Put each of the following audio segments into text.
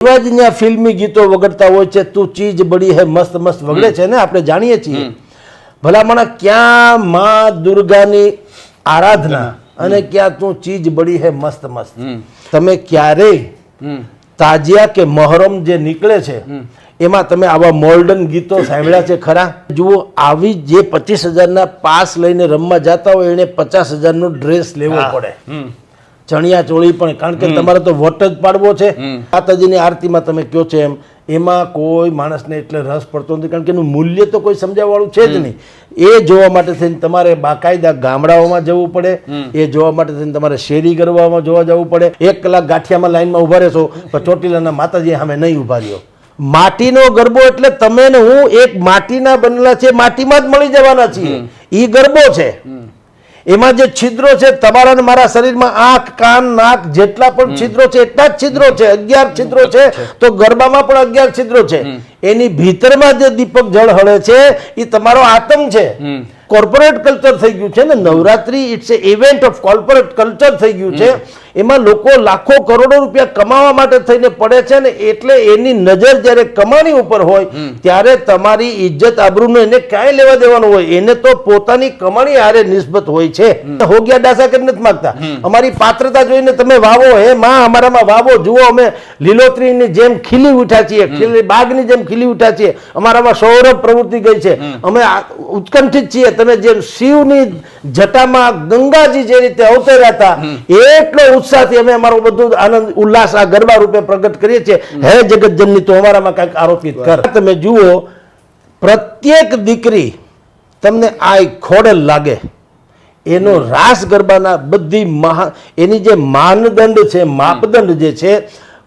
એવા જ ત્યાં ફિલ્મી ગીતો વગડતા હોય છે તું ચીજ બડી હે મસ્ત મસ્ત વગડે છે ને આપણે જાણીએ છીએ. ભલામણા ક્યાં માં દુર્ગાની આરાધના અને ક્યાં તું ચીજ બડી હે મસ્ત મસ્ત. તમે ક્યારેય તાજિયા કે મહોરમ જે નીકળે છે એમાં તમે આવા મોર્ડન ગીતો સાંભળ્યા છે ખરા? જુઓ આવી જે પચીસ હજારના પાસ લઈને રમવા જતા હોય એને પચાસ હજારનો ડ્રેસ લેવો પડે. ચણિયા ચોળી પણ કારણ કે તમારે તો વોટ જ પાડવો છે. માતાજીની આરતીમાં તમે કયો છે એમ એમાં કોઈ માણસને એટલે રસ પડતો નથી કારણ કે એનું મૂલ્ય તો કોઈ સમજાવવાળું છે જ નહીં. એ જોવા માટે થઈને તમારે બાકાયદા ગામડાઓમાં જવું પડે એ જોવા માટે થઈને તમારે શેરી ગરબામાં જોવા જવું પડે. એક કલાક ગાંઠિયામાં લાઈનમાં ઊભા રહેશો પણ ચોટીલાના માતાજી સામે નહીં ઊભા રહ્યો. માટીનો ગરબો એટલે તમે ને હું એક માટીના બનેલા છે માટીમાં જ મળી જવાના છીએ. ઈ ગરબો છે. એમાં જે છિદ્રો છે તમારા મારા શરીરમાં આંખ કાન નાક જેટલા પણ છિદ્રો છે એટલા જ છિદ્રો છે અગિયાર છિદ્રો છે તો ગરબામાં પણ અગિયાર છિદ્રો છે. એની ભીતરમાં જે દીપક જળ હળે છે એ તમારો આતમ છે. કોર્પોરેટ કલ્ચર થઈ ગયું છે ને Navratri it's a event of corporate culture થઈ ગયું છે. એમાં લોકો લાખો કરોડો રૂપિયા કમાવા માટે થઈને પડે છે ને એટલે એની નજર જ્યારે કમાણી ઉપર હોય ત્યારે તમારી ઇજ્જત આબરૂનો એને ક્યાંય લેવા દેવાનું હોય? એને તો પોતાની કમાણી હારે નિસ્બત હોય છે. હોગિયા ડાસા કરી નથી માંગતા? અમારી પાત્રતા જોઈને તમે વાવો હે માં અમારામાં વાવો જુઓ અમે લીલોતરીની જેમ ખીલી ઉઠ્યા છીએ ખીલી બાગની જેમ ખીલી ઉઠ્યા છીએ. અમારામાં સૌરભ પ્રવૃત્તિ ગઈ છે. અમે ઉત્કંઠિત છીએ. તમે જેમ શિવની જટામાં ગંગાજી જે રીતે અવતર્યા હતા એટલો ઉત્સાહથી અમે અમારો બધું આનંદ ઉલ્લાસ આ ગરબા રૂપે પ્રગટ કરીએ છીએ. હે જગત જનની તો અમારામાં કંઈક આરોપિત કર. તમે જુઓ પ્રત્યેક દીકરી તમને આ ખોડલ લાગે. એનો રાસ ગરબાના બધી મહા એની જે માનદંડ છે માપદંડ જે છે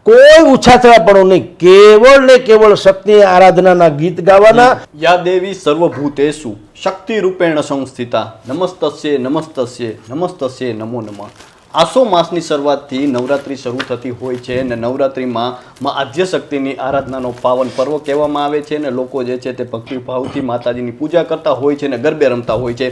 કોઈ ઉછાથળાપણું નહીં. કેવળ ને કેવળ શક્તિ આરાધનાના ગીત ગાવાના. યા દેવી સર્વભૂતેશુ શક્તિ રૂપેણ સંસ્થિતા. નમસ્તસ્ય નમસ્તસ્ય નમસ્તસ્ય નમો નમઃ. આસો માસની શરૂઆતથી નવરાત્રિ શરૂ થતી હોય છે અને નવરાત્રિમાં માં આદ્ય શક્તિની આરાધનાનો પાવન પર્વ કહેવામાં આવે છે અને લોકો જે છે તે ભક્તિભાવથી માતાજીની પૂજા કરતા હોય છે અને ગરબે રમતા હોય છે.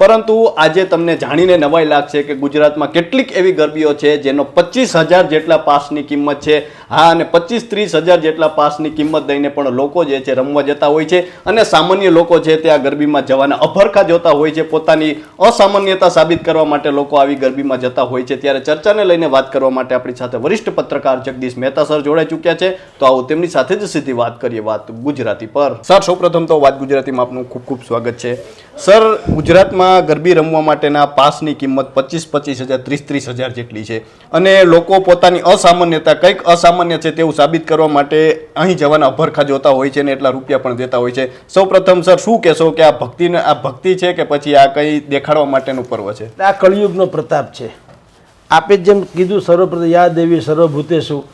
પરંતુ આજે તમને જાણીને નવાઈ લાગશે કે ગુજરાતમાં કેટલીક એવી ગરબીઓ છે જેનો પચીસ હજાર જેટલા પાસની કિંમત છે. હા, અને પચીસ ત્રીસ હજાર જેટલા પાસની કિંમત દઈને પણ લોકો જે છે રમવા જતા હોય છે અને સામાન્ય લોકો છે તે આ ગરબીમાં જવાના અભરખા જોતા હોય છે. પોતાની અસામાન્યતા સાબિત કરવા માટે લોકો આવી ગરબીમાં જતા હોય છે. ત્યારે ચર્ચાને લઈને વાત કરવા માટે આપણી સાથે વરિષ્ઠ પત્રકાર જગદીશ મહેતા સર જોડાઈ ચૂક્યા છે. તો આવો તેમની સાથે જ સીધી વાત કરીએ વાત ગુજરાતી પર. સર, સૌપ્રથમ તો વાત ગુજરાતીમાં આપનું ખૂબ ખૂબ સ્વાગત છે. સર, ગુજરાતમાં ગરબી રમવા માટેના પાસની કિંમત પચીસ પચીસ હજાર ત્રીસ ત્રીસ હજાર જેટલી છે. અને લોકો પોતાની અસામાન્યતા કંઈક અસામાન્ય છે તેવું સાબિત કરવા માટે અહીં જવાના અભરખા જોતા હોય છે ને એટલા રૂપિયા પણ દેતા હોય છે. સૌપ્રથમ સર શું કહેશો કે આ ભક્તિને આ ભક્તિ છે કે પછી આ કંઈ દેખાડવા માટેનું પર્વ છે? આ કળિયુગનો પ્રતાપ છે. આપે જેમ કીધું સર્વપ્રથમ યા દેવી સર્વભૂતેશુ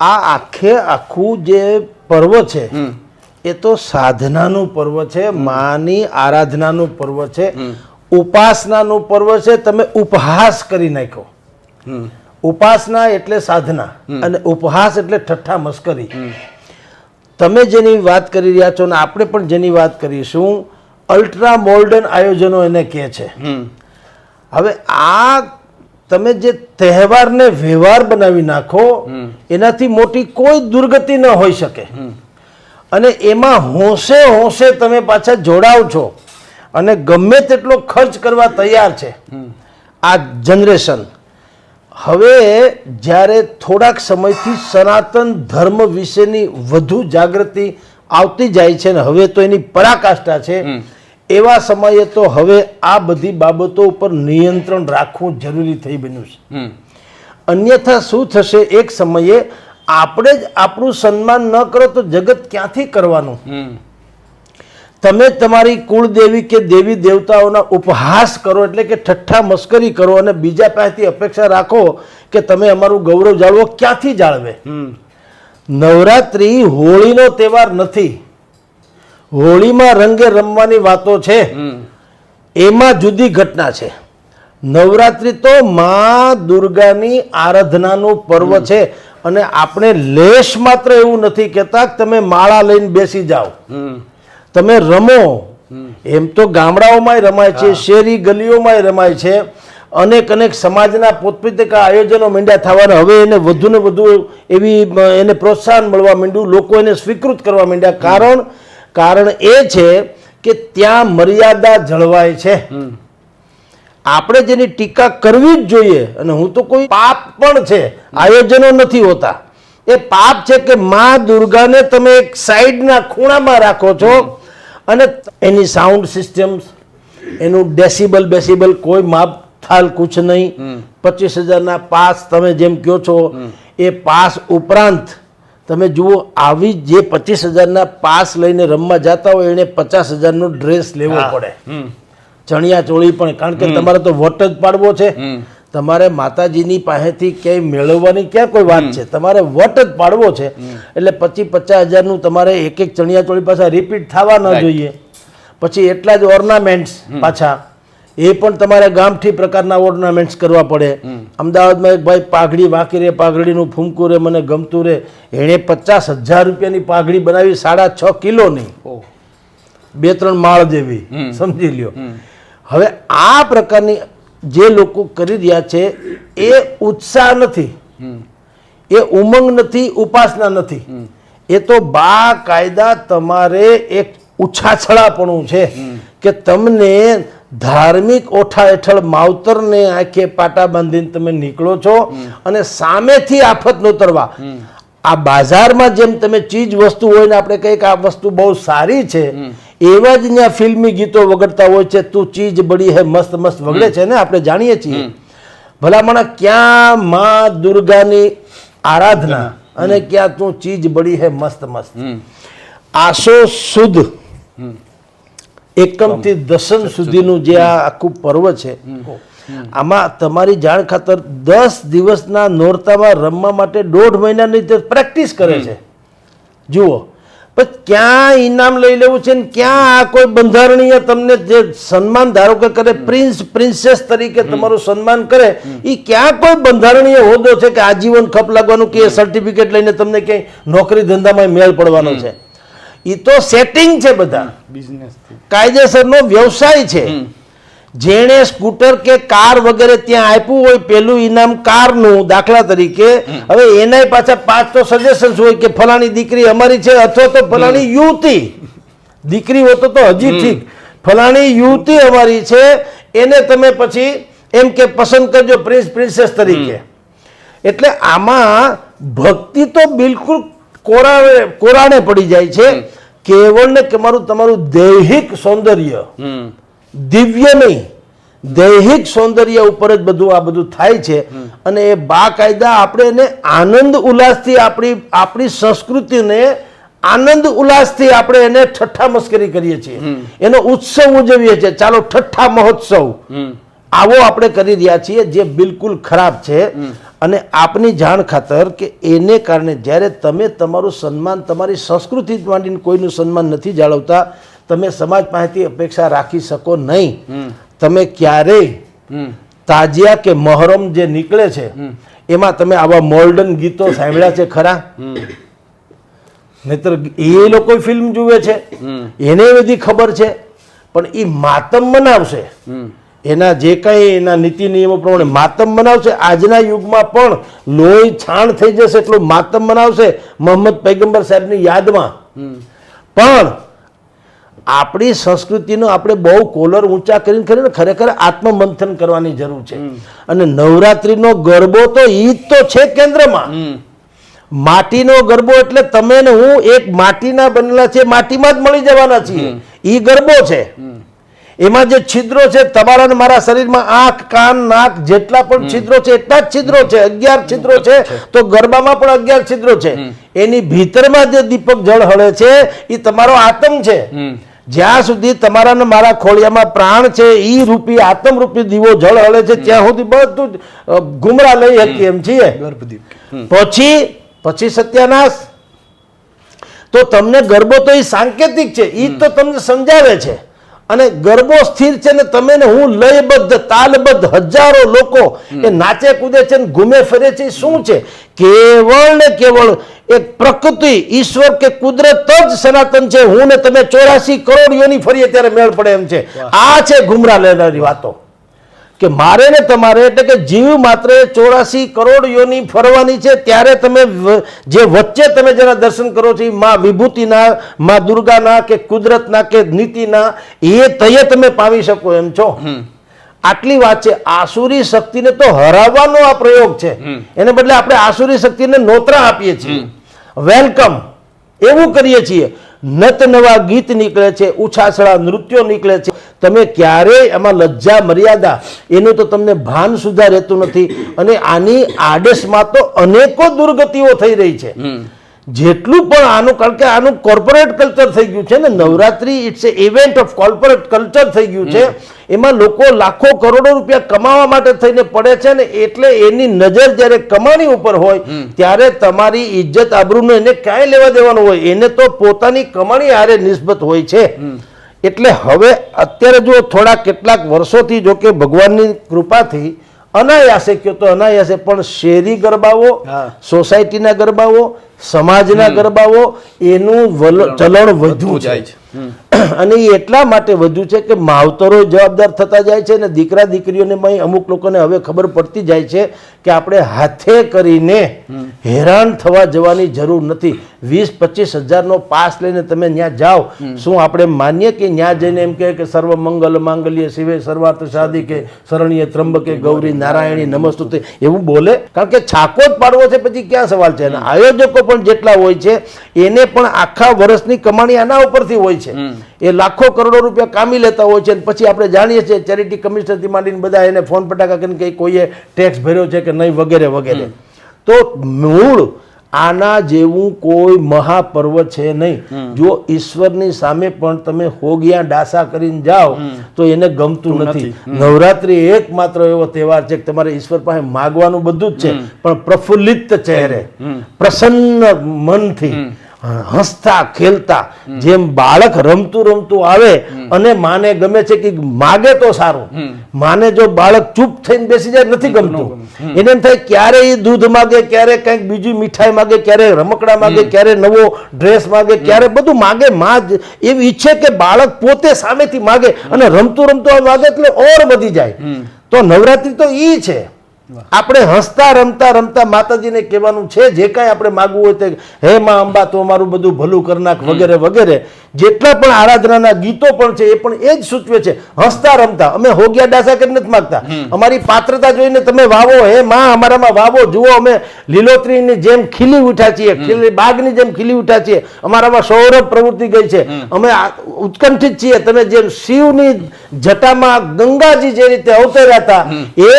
આ આખે આખું જે પર્વ છે એ તો સાધનાનું પર્વ છે માની આરાધનાનું પર્વ છે ઉપાસનાનું પર્વ છે તમે ઉપહાસ કરી નાખ્યો. ઉપાસના એટલે સાધના અને ઉપહાસ એટલે ઠઠ્ઠા મસ્કરી. તમે જેની વાત કરી રહ્યા છો ને આપણે પણ જેની વાત કરીશું અલ્ટ્રા મોર્ડન આયોજનો એને કહે છે. હવે આ તમે જે તહેવારને વ્યવહાર બનાવી નાખો એનાથી મોટી કોઈ દુર્ગતિ ન હોઈ શકે. અને એમાં હોંશે હોંશે તમે પાછા જોડાવ છો. અને ગમે તેટલો ખર્ચ કરવા તૈયાર છે. આ જનરેશન. હવે જ્યારે થોડાક સમયથી સનાતન ધર્મ વિશેની વધુ જાગૃતિ આવતી જાય છે ને હવે તો એની પરાકાષ્ઠા છે. એવા સમયે તો હવે આ બધી બાબતો ઉપર નિયંત્રણ રાખવું જરૂરી થઈ બન્યું છે. અન્યથા શું થશે? એક સમયે આપણે જ આપણું સન્માન ન કરો તો જગત ક્યાંથી કરવાનું? તમે તમારી કુળદેવી કે દેવી દેવતાઓના ઉપહાસ કરો એટલે કે ઠઠ્ઠા મસ્કરી કરો અને બીજા પાસેથી અપેક્ષા રાખો કે તમે અમારું ગૌરવ જાળવો ક્યાંથી જાળવે? નવરાત્રિ હોળીનો તહેવાર નથી. હોળીમાં રંગે રમવાની વાતો છે. એમાં જુદી ઘટના છે. નવરાત્રિ તો મા દુર્ગાની આરાધનાનું પર્વ છે. અને આપણે લેશ માત્ર એવું નથી કહેતા તમે માળા લઈને બેસી જાઓ. તમે રમો. એમ તો ગામડાઓમાંય રમાય છે શેરી ગલીઓમાંય રમાય છે. અનેક અનેક સમાજના પોતપોતિકા આયોજનો મીંડ્યા થવાના. હવે એને વધુ ને વધુ એવી એને પ્રોત્સાહન મળવા માંડ્યું. લોકો એને સ્વીકૃત કરવા માંડ્યા. કારણ કારણ એ છે કે ત્યાં મર્યાદા જળવાય છે. આપણે જેની ટીકા કરવી જ જોઈએ અને હું તો કોઈ પાપ પણ છે આયોજનો નથી હોતા. એ પાપ છે કે માં દુર્ગાને તમે એક સાઈડના ખૂણામાં રાખો છો અને એની સાઉન્ડ સિસ્ટમ્સ એનું ડેસિબલ બેસિબલ કોઈ માપ થાલ કુછ નહીં. પચીસ હજારના પાસ તમે જેમ કહો છો એ પાસ ઉપરાંત તમે જુઓ આવી જે પચીસ હજારના પાસ લઈને રમવા જતા હોય એને પચાસ હજારનો ડ્રેસ લેવો પડે. ચણિયા ચોળી પણ કારણ કે તમારે તો વોટ જ પાડવો છે. તમારે માતાજીની પાસેથી ક્યાંય મેળવવાની ક્યાં કોઈ વાત છે? તમારે વટ જ પાડવો છે. એટલે પચીસ પચાસ હજારનું તમારે એક એક ચણિયા ચોળી પાછા રિપીટ થવા ન જોઈએ. પછી એટલા જ ઓર્નામેન્ટ્સ પાછા. એ પણ તમારે ગામઠી પ્રકારના ઓર્નામેન્ટ્સ કરવા પડે. અમદાવાદમાં એક ભાઈ પાઘડી વાંકી રે પાઘડીનું ફૂમકું રે મને ગમતું રે. એણે પચાસ હજાર રૂપિયાની પાઘડી બનાવી સાડા છ કિલોની. બે ત્રણ માળ જેવી. સમજી લ્યો. હવે આ પ્રકારની જે લોકો કરી રહ્યા છે એ ઉત્સાહ નથી. એ ઉમંગ નથી ઉપાસના નથી. એ તો બા કાયદા તમારે એક ઉછાછળાપણું છે કે તમને ધાર્મિક ઓઠા હેઠળ માવતરને આંખે પાટા બાંધીને તમે નીકળો છો અને સામેથી આફત નોતરવા આ બાજારમાં જેમ તમે ચીજ વસ્તુ હોય ને આપણે કહીએ કે આ વસ્તુ બહુ સારી છે એવા જ ત્યાં ફિલ્મી ગીતો વગડતા હોય છે તું ચીજ બડી હે મસ્ત મસ્ત વગડે છે ને આપણે જાણીએ છીએ. ભલામણા ક્યાં માં દુર્ગાની આરાધના અને ક્યાં તું ચીજ બડી હે મસ્ત મસ્ત. આસો સુદ એકમથી દસમ સુધીનું જે આ આખું પર્વ છે. આમાં તમારી જાણ ખાતર દસ દિવસના નોરતામાં રમવા માટે દોઢ મહિનાની તે પ્રેક્ટિસ કરે છે. જુઓ પણ ક્યાં ઇનામ લઈ લેવું છે ને ક્યાં આ કોઈ બંધારણીય તમને જે સન્માન ધારો કે કરે પ્રિન્સ પ્રિન્સેસ તરીકે તમારું સન્માન કરે એ ક્યાં કોઈ બંધારણીય હોદ્દો છે કે આજીવન ખપ લાગવાનું કે સર્ટિફિકેટ લઈને તમને ક્યાંય નોકરી ધંધામાં મેળ પડવાનો છે? એ તો સેટિંગ છે બધા. બિઝનેસ કાયદેસરનો વ્યવસાય છે. જેણે સ્કૂટર કે કાર વગેરે ત્યાં આપ્યું હોય પેલું ઇનામ કારનું દાખલા તરીકે હવે એના પાછા પાંચ તો સજેશન હોય કે ફલાણી દીકરી અમારી છે અથવા તો ફલાણી યુવતી. દીકરી હોય તો હજી ઠીક. ફલાણી યુવતી અમારી છે એને તમે પછી એમ કે પસંદ કરજો પ્રિન્સ પ્રિન્સેસ તરીકે. એટલે આમાં ભક્તિ તો બિલકુલ કોરાણે કોરાણે પડી જાય છે. કેવળ ને તમારું તમારું દૈહિક સૌંદર્ય. દિવ્ય નહીં. દૈહિક સૌંદર્ય ઉપર જ બધું આ બધું થાય છે. અને એ બાકાયદા આપણે એને આનંદ ઉલ્લાસથી આપણી આપણી સંસ્કૃતિને આનંદ ઉલ્લાસથી આપણે એને ઠઠ્ઠા મસ્કરી કરીએ છીએ. એનો ઉત્સવ ઉજવીએ છીએ. ચાલો ઠઠ્ઠા મહોત્સવ. આવો આપણે કરી રહ્યા છીએ જે બિલકુલ ખરાબ છે. અને આપની જાણ ખાતર કે એને કારણે જ્યારે તમે તમારું સન્માન તમારી સંસ્કૃતિ માંડીને કોઈનું સન્માન નથી જાળવતા તમે સમાજ પાસેથી અપેક્ષા રાખી શકો નહીં. તમે ક્યારેય તાજિયા કે મહોરમ જે નીકળે છે એમાં તમે આવા મોર્ડન ગીતો સાંભળ્યા છે ખરા? નહીતર એ લોકો ફિલ્મ જુએ છે એને બધી ખબર છે પણ એ માતમ મનાવશે. એના જે કંઈ એના નીતિ નિયમો પ્રમાણે માતમ મનાવશે. આજના યુગમાં પણ લોહી છાણ થઈ જશે એટલું માતમ મનાવશે. મોહમ્મદ પૈગંબર સાહેબની યાદમાં. પણ આપણી સંસ્કૃતિનો આપણે બહુ કોલર ઊંચા કરીને કરીને ખરેખર આત્મમંથન કરવાની જરૂર છે. અને નવરાત્રીનો ગરબો તો ઈ તો છે કેન્દ્રમાં. માટીનો ગરબો એટલે તમે ને હું એક માટીના બનેલા છે માટીમાં જ મળી જવાના છીએ. ઈ ગરબો છે. એમાં જે છિદ્રો છે તમારા ને મારા શરીરમાં આંખ કાન નાક જેટલા પણ છિદ્રો છે એટલા જ છિદ્રો છે. અગિયાર છિદ્રો છે તો ગરબામાં પણ અગિયાર છિદ્રો છે. એની ભીતરમાં જે દીપક જળ હળે છે એ તમારો આતંક છે. જ્યાં સુધી તમારા ને મારા ખોળિયામાં પ્રાણ છે ઈ રૂપી આત્મરૂપી દીવો જળ હળે છે ત્યાં સુધી બધું જ ગુમરા લઈ શકીએ એમ છીએ. પછી પછી સત્યાનાશ. તો તમને ગરબો તો એ સાંકેતિક છે એ તો તમને સમજાવે છે. અને ગરબો સ્થિર છે ને તમે ને હું લયબદ્ધ તાલબદ્ધ હજારો લોકો એ નાચે કૂદે છે ને ઘૂમે ફરે છે શું છે? કેવળ ને કેવળ એક પ્રકૃતિ ઈશ્વર કે કુદરત જ સનાતન છે. હું ને તમે ચોરાસી કરોડ યોની ફરીએ ત્યારે મેળ પડે એમ છે. આ છે ગુમરા લેનારી વાતો. કે મારે ને તમારે એટલે કે જીવ માત્ર ચોરાસી કરોડ યોની ફરવાની છે ત્યારે તમે જે વચ્ચે તમે જેના દર્શન કરો છો માં વિભૂતિના માં દુર્ગાના કે કુદરતના કે નીતિના એ તયે તમે પામી શકો એમ છો. આટલી વાત છે. આસુરી શક્તિને તો હરાવવાનો આ પ્રયોગ છે. એને બદલે આપણે આસુરી શક્તિને નોતરા આપીએ છીએ. વેલકમ. એવું કરીએ છીએ. નત નવા ગીત નીકળે છે, ઉછાછળા નૃત્યો નીકળે છે. તમે ક્યારેય એમાં લજ્જા, મર્યાદા, એનું તો તમને ભાન સુધા રહેતું નથી. અને આની આડેશમાં તો અનેકો દુર્ગતિઓ થઈ રહી છે. જેટલું પણ આનું કારણ કે આનું કોર્પોરેટ કલ્ચર થઈ ગયું છે ને Navratri it's a event of corporate culture થઈ ગયું છે. એમાં લોકો લાખો કરોડો રૂપિયા કમાવા માટે થઈને પડે છે ને એટલે એની નજર જ્યારે કમાણી ઉપર હોય ત્યારે તમારી ઇજ્જત આબરૂનું એને ક્યાંય લેવા દેવાનું હોય? એને તો પોતાની કમાણી હારે નિસ્બત હોય છે. એટલે હવે અત્યારે જો થોડા કેટલાક વર્ષોથી જો કે ભગવાનની કૃપાથી અનાયાસે કયો તો અનાયાસે પણ શેરી ગરબાઓ સોસાયટીના ગરબાઓ સમાજના ગરબાઓ એનું ચલણ વધુ જાય છે. અને એ એટલા માટે વધુ છે કે માવતરો જવાબદાર થતા જાય છે અને દીકરા દીકરીઓને અમુક લોકોને હવે ખબર પડતી જાય છે કે આપણે હાથે કરીને હેરાન થવા જવાની જરૂર નથી. વીસ પચીસ હજારનો પાસ લઈને તમે ત્યાં જાઓ. શું આપણે માનીએ કે ત્યાં જઈને એમ કહે કે સર્વ મંગલ માંગલ્ય શિવે સર્વાર્થ સાધી કે શરણીય ત્રંબકે ગૌરી નારાયણી નમસ્તુતે. એવું બોલે. કારણ કે છાકો જ પાડવો છે પછી ક્યાં સવાલ છે? આયોજકો પણ જેટલા હોય છે એને પણ આખા વર્ષની કમાણી આના ઉપરથી હોય છે. એ લાખો કરોડો રૂપિયા કામી લેતા હોય છે અને પછી આપણે જાણીએ છીએ ચેરિટી કમિશનરથી માંડીને બધા એને ફોન પટાકા કરીને કે કોઈએ ટેક્સ ભર્યો છે કે નહીં વગેરે વગેરે. તો મૂળ આના જેવું કોઈ મહાપર્વ છે નહીં. જો ઈશ્વરની સામે પણ તમે હોગિયા ડાસા કરીને જાઓ તો એને ગમતું નથી. નવરાત્રી એકમાત્ર એવો તહેવાર છે કે તમારે ઈશ્વર પાસે માગવાનું બધું જ છે પણ પ્રફુલ્લિત ચહેરે પ્રસન્ન મનથી હસતા ખેલતા જેમ બાળક રમતું રમતું આવે અને માને ગમે છે કે માગે તો સારું. માને જો બાળક ચૂપ થઈને બેસી જાય નથી ગમતું. એને એમ થાય ક્યારે એ દૂધ માગે ક્યારે કંઈક બીજી મીઠાઈ માગે ક્યારે રમકડા માગે ક્યારે નવો ડ્રેસ માગે ક્યારે બધું માગે માં એવી ઈચ્છે કે બાળક પોતે સામેથી માગે અને રમતું રમતું આ માગે એટલે ઓર વધી જાય. તો નવરાત્રી તો ઈ છે. આપણે હસતા રમતા રમતા માતાજીને કહેવાનું છે જે કાંઈ આપણે માગવું હોય તે હે માં અંબા તો અમારું બધું ભલું કરનાક વગેરે વગેરે. જેટલા પણ આરાધનાના ગીતો પણ છે એ પણ એ જ સૂચવે છે. હસતા રમતા. અમે હોગ્યા ડાસા કરી નથી માગતા? અમારી પાત્રતા જોઈને તમે વાવો હે માં અમારામાં વાવો જુઓ અમે લીલોતરીની જેમ ખીલી ઉઠ્યા છીએ. ખીલી બાગની જેમ ખીલી ઉઠ્યા છીએ. અમારામાં સૌરભ પ્રવૃત્તિ ગઈ છે. અમે ઉત્કંઠિત છીએ. તમે જેમ શિવની જટામાં ગંગાજી જે રીતે અવતર્યા હતા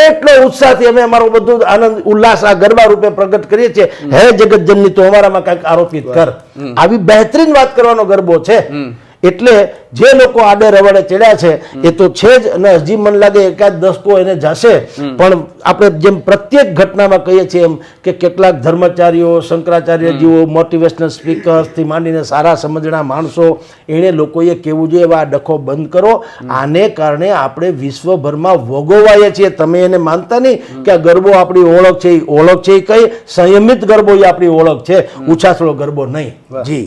એટલો ઉત્સાહથી અમે અમારો બધું આનંદ ઉલ્લાસ આ ગરબા રૂપે પ્રગટ કરીએ છીએ. હે જગત જનની તો અમારામાં કંઈક આરોપિત કર. આવી બહેતરીન વાત કરવાનો ગરબો છે. એટલે જે લોકો આડે રવાડે ચડ્યા છે એ તો છે જ અને હજી મને લાગે એકાદ દસકો એને જશે. પણ આપણે જેમ પ્રત્યેક ઘટનામાં કહીએ છીએ એમ કે કેટલાક ધર્મચારીઓ શંકરાચાર્યજીઓ મોટિવેશનલ સ્પીકર્સથી માંડીને સારા સમજણા માણસો એણે લોકોએ કેવું જોઈએ એવા આ ડખો બંધ કરો. આને કારણે આપણે વિશ્વભરમાં વગોવાઈએ છીએ. તમે એને માનતા નહીં કે આ ગરબો આપણી ઓળખ છે એ ઓળખ છે એ કઈ? સંયમિત ગરબો એ આપણી ઓળખ છે. ઉછાસળો ગરબો નહીં. જી.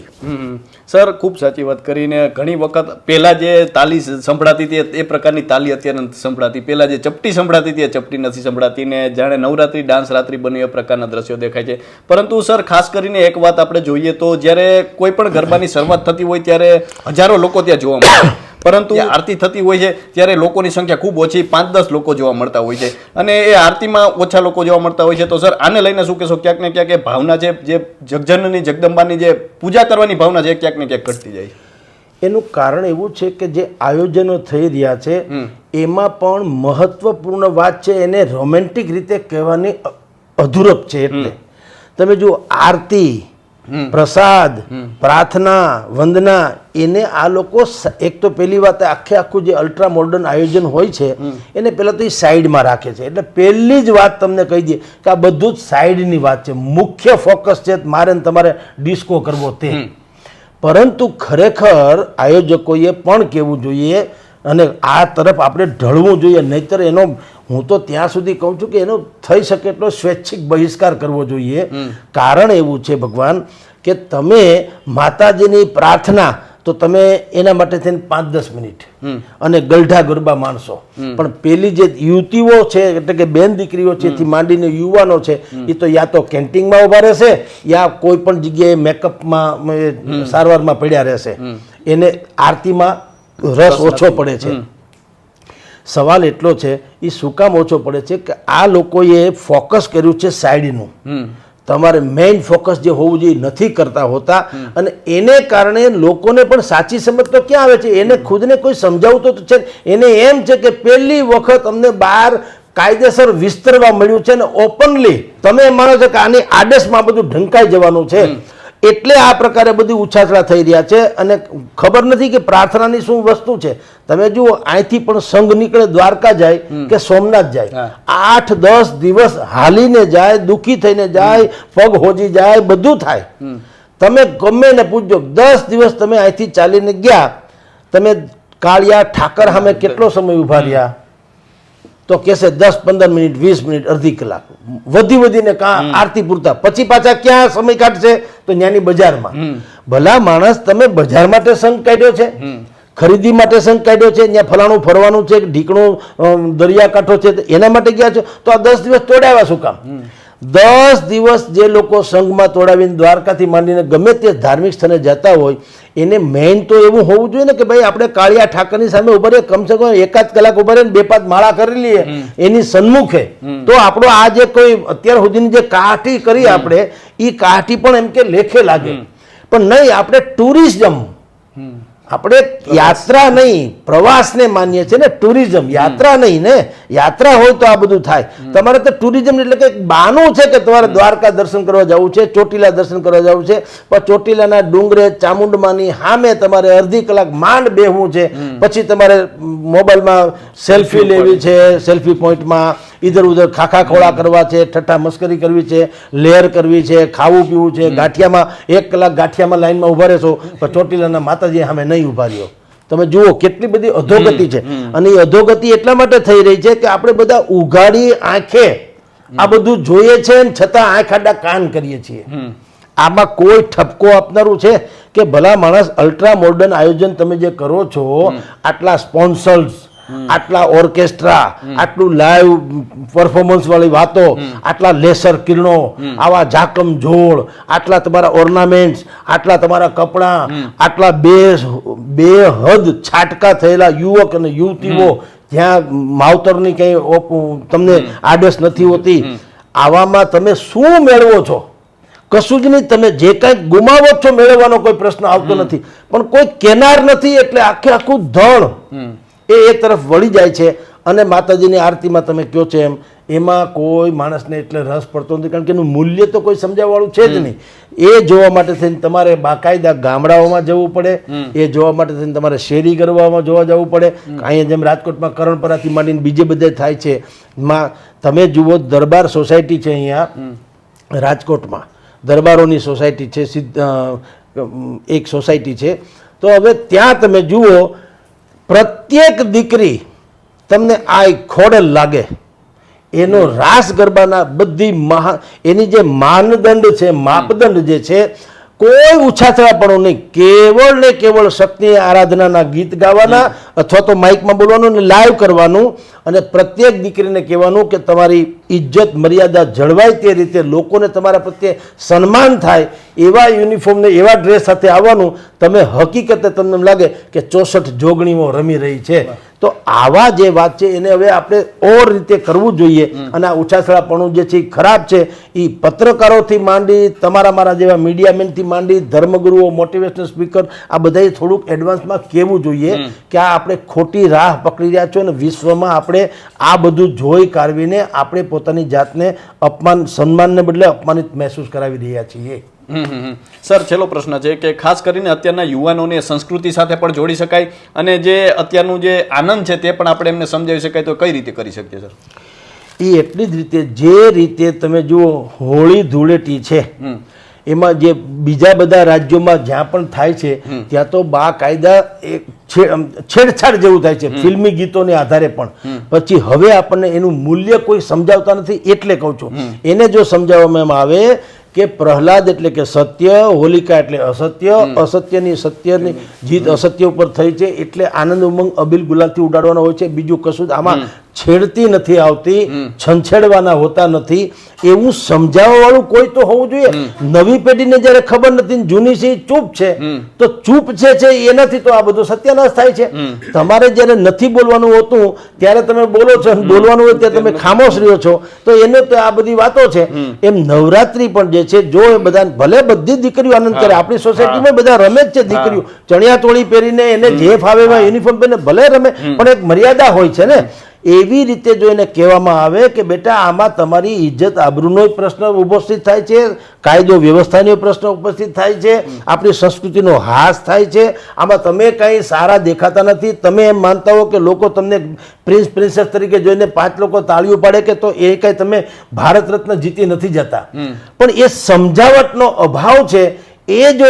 સર ખૂબ સાચી વાત કરીને ઘણી વખત પહેલા જે તાલી સંભળાતી હતી એ પ્રકારની તાલી અત્યારે નથી સંભળાતી. પહેલાં જે ચપટી સંભળાતી હતી એ ચપટી નથી સંભળાતી ને જાણે નવરાત્રી ડાન્સ રાત્રિ બન્યું એ પ્રકારના દ્રશ્યો દેખાય છે. પરંતુ સર ખાસ કરીને એક વાત આપણે જોઈએ તો જ્યારે કોઈ પણ ગરબાની શરૂઆત થતી હોય ત્યારે હજારો લોકો ત્યાં જોવા મળે. પરંતુ આરતી થતી હોય છે ત્યારે લોકોની સંખ્યા ખૂબ ઓછી પાંચ દસ લોકો જોવા મળતા હોય છે. અને એ આરતીમાં ઓછા લોકો જોવા મળતા હોય છે. તો સર આને લઈને શું કહેશો? ક્યાંક ને ક્યાંક એ ભાવના છે જે જગજનની જગદંબાની જે પૂજા કરવાની ભાવના છે ક્યાંક ને ક્યાંક ઘટતી જાય છે. એનું કારણ એવું છે કે જે આયોજનો થઈ રહ્યા છે એમાં પણ મહત્વપૂર્ણ વાત છે એને રોમેન્ટિક રીતે કહેવાની અધૂરપ છે એટલે. તમે જુઓ આરતી પ્રસાદ પ્રાર્થના વંદના એને આ લોકો એક તો પહેલી વાત આખે આખું જે અલ્ટ્રા મોડર્ન આયોજન હોય છે એને પહેલાં તો એ સાઈડમાં રાખે છે. એટલે પહેલી જ વાત તમને કહી દઈએ કે આ બધું જ સાઈડની વાત છે. મુખ્ય ફોકસ છે મારે ને તમારે ડિસ્કો કરવો તે. પરંતુ ખરેખર આયોજકોએ પણ કહેવું જોઈએ અને આ તરફ આપણે ઢળવું જોઈએ. નહીતર એનો હું તો ત્યાં સુધી કહું છું કે એનો થઈ શકે એટલો સ્વૈચ્છિક બહિષ્કાર કરવો જોઈએ. કારણ એવું છે ભગવાન કે તમે માતાજીની પ્રાર્થના તો તમે એના માટે થઈને પાંચ દસ મિનિટ. અને ગલઢા ગરબા માણસો. પણ પેલી જે યુવતીઓ છે એટલે કે બેન દીકરીઓ છે એથી માંડીને યુવાનો છે એ તો યા તો કેન્ટીનમાં ઊભા રહેશે યા કોઈ પણ જગ્યાએ મેકઅપમાં સારવારમાં પડ્યા રહેશે. એને આરતીમાં રસ ઓછો પડે છે. સવાલ એટલો છે એ શું કામ ઓછો પડે છે કે આ લોકોએ ફોકસ કર્યું છે સાઈડનું. તમારે મેઇન ફોકસ જે હોવું જોઈએ નથી કરતા હોતા. અને એને કારણે લોકોને પણ સાચી સમજ તો ક્યાં આવે છે? એને ખુદને કોઈ સમજાવતો તો છે એને એમ છે કે પહેલી વખત અમને બહાર કાયદેસર વિસ્તરવા મળ્યું છે ને ઓપનલી તમે માનો છો કે આની આદેશમાં બધું ઢંકાઈ જવાનું છે. એટલે આ પ્રકારે બધી ઉછાસળા થઈ રહ્યા છે અને ખબર નથી કે પ્રાર્થનાની શું વસ્તુ છે. તમે જુઓ અહીંથી પણ સંઘ નીકળે દ્વારકા જાય કે સોમનાથ જાય. આઠ દસ દિવસ હાલીને જાય દુઃખી થઈને જાય પગ હોજી જાય બધું થાય. તમે ગમે ને પૂછજો દસ દિવસ તમે અહીંથી ચાલીને ગયા તમે કાળિયા ઠાકર સામે કેટલો સમય ઊભા રહ્યા? તો કહેશે દસ પંદર મિનિટ વીસ મિનિટ અડધી કલાક. વધી વધીને કા આરતી પૂરતા. પછી પાછા ક્યાં સમય કાઢશે? તો ત્યાંની બજારમાં. ભલા માણસ તમે બજાર માટે સંઘ કાઢ્યો છે? ખરીદી માટે સંઘ કાઢ્યો છે? ત્યાં ફલાણું ફરવાનું છે ઢીકણું દરિયાકાંઠો છે એના માટે ગયા છો? તો આ દસ દિવસ તોડાવ્યા શું કામ? દસ દિવસ જે લોકો સંઘમાં તોડાવીને દ્વારકાથી માંડીને ગમે તે ધાર્મિક સ્થળે જતા હોય એને મેઇન તો એવું હોવું જોઈએ ને કે ભાઈ આપણે કાળિયા ઠાકરની સામે ઊભા રહીએ કમસે કમ એકાદ કલાક ઊભા રહીને બે પાંચ માળા કરી લઈએ એની સન્મુખે. તો આપણો આ જે કોઈ અત્યાર સુધીની જે કાઠી કરી આપણે એ કાઠી પણ એમ કે લેખે લાગે. પણ નહીં આપણે ટુરિઝમ આપણે યાત્રા નહીં પ્રવાસને માનીએ છીએ ને ટુરિઝમ યાત્રા નહીં ને યાત્રા હોય તો આ બધું થાય. તમારે તો ટુરિઝમ એટલે કે બાનું છે કે તમારે દ્વારકા દર્શન કરવા જવું છે ચોટીલા દર્શન કરવા જવું છે પણ ચોટીલાના ડુંગરે ચામુંડમાની સામે તમારે અડધી કલાક માંડ બેહવું છે. પછી તમારે મોબાઈલમાં સેલ્ફી લેવી છે સેલ્ફી પોઈન્ટમાં. ઇધર ઉધર ખાખા ખોળા કરવા છે ઠઠ્ઠા મસ્કરી કરવી છે લેર કરવી છે ખાવું પીવું છે ગાંઠિયામાં એક કલાક ગાંઠિયામાં લાઈનમાં ઊભા રહેશો પણ ચોટીલાના માતાજી સામે નહીં ઊભા રહ્યો. તમે જુઓ કેટલી બધી અધોગતિ છે. અને એ અધોગતિ એટલા માટે થઈ રહી છે કે આપણે બધા ઉઘાડી આંખે આ બધું જોઈએ છે છતાં આંખ આડા કાન કરીએ છીએ. આમાં કોઈ ઠપકો આપનારું છે કે ભલા માણસ અલ્ટ્રા મોડર્ન આયોજન તમે જે કરો છો આટલા સ્પોન્સર્સ આટલા ઓર્કેસ્ટ્રા, આટલું લાઈવ પરફોર્મન્સ વાળી વાતો, આટલા લેસર કિરણો, આવા જાકમ જોડ આટલા તમારા ઓર્નામેન્ટ્સ આટલા તમારા કપડાં, આટલા બે બે હદ છાટકા થયેલા યુવક અને યુવતીઓ જ્યાં માવતરની કંઈ તમને આડસ નથી હોતી, આવામાં તમે શું મેળવો છો? કશું જ નહીં, તમે જે કાંઈ ગુમાવો છો, મેળવવાનો કોઈ પ્રશ્ન આવતો નથી. પણ કોઈ કેનાર નથી એટલે આખે આખું ધણ. એ એ તરફ વળી જાય છે અને માતાજીની આરતીમાં તમે કહો છો એમ એમાં કોઈ માણસને એટલે રસ પડતો નથી કારણ કે એનું મૂલ્ય તો કોઈ સમજાવવાળું છે જ નહીં. એ જોવા માટે થઈને તમારે બાકાયદા ગામડાઓમાં જવું પડે એ જોવા માટે થઈને તમારે શેરી ગરબામાં જોવા જવું પડે. અહીંયા જેમ રાજકોટમાં કરણપરાથી માંડીને બીજે બધે થાય છે માં તમે જુઓ દરબાર સોસાયટી છે અહીંયા રાજકોટમાં. દરબારોની સોસાયટી છે એક સોસાયટી છે. તો હવે ત્યાં તમે જુઓ પ્રત્યેક દીકરી તમને આ ખોડલ લાગે. એનો રાસ ગરબાના બધી મહા, એની જે માનદંડ છે, માપદંડ જે છે, કોઈ ઉછાથડાપણું નહીં. કેવળ ને કેવળ શક્તિ આરાધનાના ગીત ગાવાના અથવા તો માઇકમાં બોલવાનું ને લાઈવ કરવાનું અને પ્રત્યેક દીકરીને કહેવાનું કે તમારી ઇજ્જત મર્યાદા જળવાય તે રીતે લોકોને તમારા પ્રત્યે સન્માન થાય એવા યુનિફોર્મને એવા ડ્રેસ સાથે આવવાનું તમે હકીકતે તમને એમ લાગે કે ચોસઠ જોગણીઓ રમી રહી છે. તો આવા જે વાત છે એને હવે આપણે ઓર રીતે કરવું જોઈએ. અને આ ઉછાસળાપણું જે છે એ ખરાબ છે એ પત્રકારોથી માંડી તમારા મારા જેવા મીડિયામેનથી માંડી ધર્મગુરુઓ મોટિવેશનલ સ્પીકર આ બધાએ થોડુંક એડવાન્સમાં કહેવું જોઈએ કે આ આપણે ખોટી રાહ પકડી રહ્યા છો અને વિશ્વમાં આપણે આ બધું જોઈ કાઢવીને આપણે પોતાની જાતને અપમાન સન્માનને બદલે અપમાનિત મહેસૂસ કરાવી રહ્યા છીએ. સર છેલ્લો પ્રશ્ન છે કે ખાસ કરીને અત્યારના યુવાનોને સંસ્કૃતિ સાથે પણ જોડી શકાય અને જે અત્યારનું જે આનંદ છે તે પણ આપણે એમને સમજાવી શકાય તો કઈ રીતે કરી શકીએ સર? એ એટલી જ રીતે જે રીતે તમે જુઓ હોળી ધૂળેટી છે. એમાં જે બીજા બધા રાજ્યોમાં જ્યાં પણ થાય છે ત્યાં તો બા કાયદા એક છેડછાડ જેવું થાય છે ફિલ્મી ગીતોને આધારે પણ. પછી હવે આપણને એનું મૂલ્ય કોઈ સમજાવતા નથી એટલે કહું છું. એને જો સમજાવવામાં આવે કે પ્રહલાદ એટલે કે સત્ય હોલિકા એટલે અસત્ય અસત્યની સત્યની જીત અસત્ય ઉપર થઈ છે એટલે આનંદ ઉમંગ અબિલ ગુલાલથી ઉડાડવાનો હોય છે. બીજું કશું આમાં છેડતી નથી આવતી છંછેડવાના હોતા નથી. એવું સમજાવવા વાળું કોઈ તો હોવું જોઈએ. નવી પેઢીને જ્યારે ખબર નથી જૂની છે ચૂપ છે તો ચૂપ છે છે એનાથી તો આ બધું સત્યાનાશ થાય છે. તમારે જ્યારે નથી બોલવાનું હોતું ત્યારે તમે બોલો છો બોલવાનું હોય ત્યારે તમે ખામોશ રહ્યો છો. તો એને તો આ બધી વાતો છે. એમ નવરાત્રી પણ જે છે જો એ બધા ભલે બધી દીકરીઓ આનંદ કરે આપણી સોસાયટીમાં બધા રમે જ છે દીકરીઓ. ચણિયા ચોળી પહેરીને એને જે ફાવે યુનિફોર્મ પહેરીને ભલે રમે પણ એક મર્યાદા હોય છે ને. એવી રીતે જો એને કહેવામાં આવે કે બેટા આમાં તમારી ઇજ્જત આબરૂનો પ્રશ્ન ઉપસ્થિત થાય છે કાયદો વ્યવસ્થાનો પ્રશ્ન ઉપસ્થિત થાય છે આપણી સંસ્કૃતિનો હાસ થાય છે. આમાં તમે કંઈ સારા દેખાતા નથી. તમે એમ માનતા હો કે લોકો તમને પ્રિન્સ પ્રિન્સેસ તરીકે જોઈને પાંચ લોકો તાળીઓ પાડે કે તો એ કંઈ તમે ભારત રત્ન જીતી નથી જતા. પણ એ સમજાવટનો અભાવ છે એ જો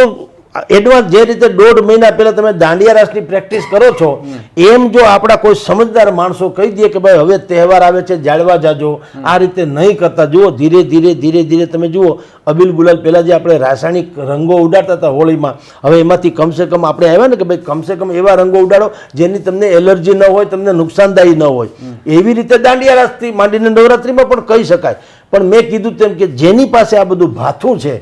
એડવાન્સ જે રીતે દોઢ મહિના પહેલાં તમે દાંડિયા રાસની પ્રેક્ટિસ કરો છો, એમ જો આપણા કોઈ સમજદાર માણસો કહી દે કે ભાઈ હવે તહેવાર આવે છે, જાળવા જાજો, આ રીતે નહીં કરતા. જુઓ, ધીરે ધીરે ધીરે ધીરે તમે જુઓ, અબિલ ગુલાલ પહેલાં જે આપણે રાસાયણિક રંગો ઉડાડતા હતા હોળીમાં, હવે એમાંથી કમસે કમ આપણે આવ્યા ને કે ભાઈ કમસે કમ એવા રંગો ઉડાડો જેની તમને એલર્જી ન હોય, તમને નુકસાનદાયી ન હોય. એવી રીતે દાંડિયા રાસથી માંડીને નવરાત્રિમાં પણ કહી શકાય. પણ મેં કીધું તેમ કે જેની પાસે આ બધું ભાથું છે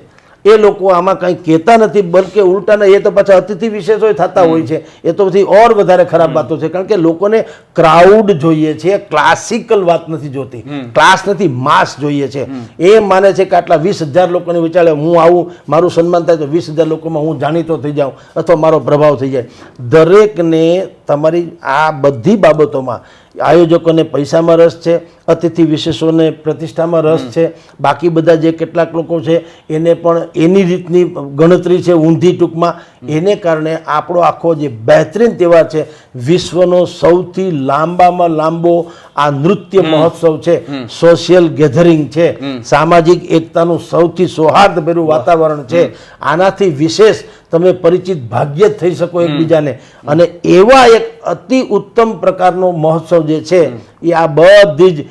એ લોકો આમાં કંઈ કહેતા નથી બલકે ઉલટાના એ તો પાછા અતિથિ વિશેષો થતા હોય છે. એ તો પછી ઓર વધારે ખરાબ વાતો છે કારણ કે લોકોને ક્રાઉડ જોઈએ છે ક્લાસિકલ વાત નથી જોતી. ક્લાસ નથી માસ જોઈએ છે. એ માને છે કે આટલા વીસ હજાર લોકોને વિચારે હું આવું મારું સન્માન થાય તો વીસ હજાર લોકોમાં હું જાણીતો થઈ જાઉં અથવા મારો પ્રભાવ થઈ જાય. દરેકને તમારી આ બધી બાબતોમાં આયોજકોને પૈસામાં રસ છે, અતિથિ વિશેષોને પ્રતિષ્ઠામાં રસ છે. બાકી બધા જે કેટલાક લોકો છે, એને પણ એની રીતની ગણતરી છે ઊંધી ટૂંકમાં. એને કારણે આપણો આખો જે બહેતરીન તહેવાર છે વિશ્વનો સૌથી લાંબામાં લાંબો આ નૃત્ય મહોત્સવ છે. સોશિયલ ગેધરિંગ છે. સામાજિક એકતાનું સૌથી સૌહાર્દભર્યું વાતાવરણ છે. આનાથી વિશેષ તમે પરિચિત ભાગ્ય જ થઈ શકો એકબીજાને. અને એવા એક અતિ ઉત્તમ પ્રકારનો મહોત્સવ જે છે એ આ બધી જ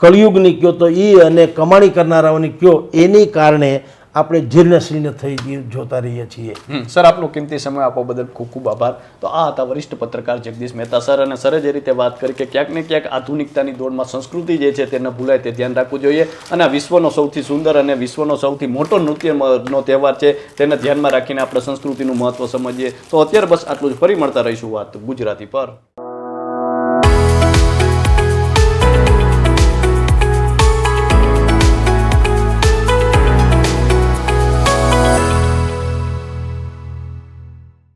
કળિયુગની કયો તો એ અને કમાણી કરનારાઓની કયો એની કારણે આપણે જીર્ણશીર્ણ થઈ જોતા રહીએ છીએ. સર, આપનો કિંમતી સમય આપવા બદલ ખૂબ ખૂબ આભાર. તો આ હતા વરિષ્ઠ પત્રકાર જગદીશ મહેતા સર અને સરે જે રીતે વાત કરી કે ક્યાંક ને ક્યાંક આધુનિકતાની દોડમાં સંસ્કૃતિ જે છે તે ન ભૂલાય તે ધ્યાન રાખવું જોઈએ અને આ વિશ્વનો સૌથી સુંદર અને વિશ્વનો સૌથી મોટો નૃત્યનો તહેવાર છે તેને ધ્યાનમાં રાખીને આપણે સંસ્કૃતિનું મહત્વ સમજીએ. તો અત્યારે બસ આટલું જ. ફરી મળતા રહીશું વાત ગુજરાતી પર.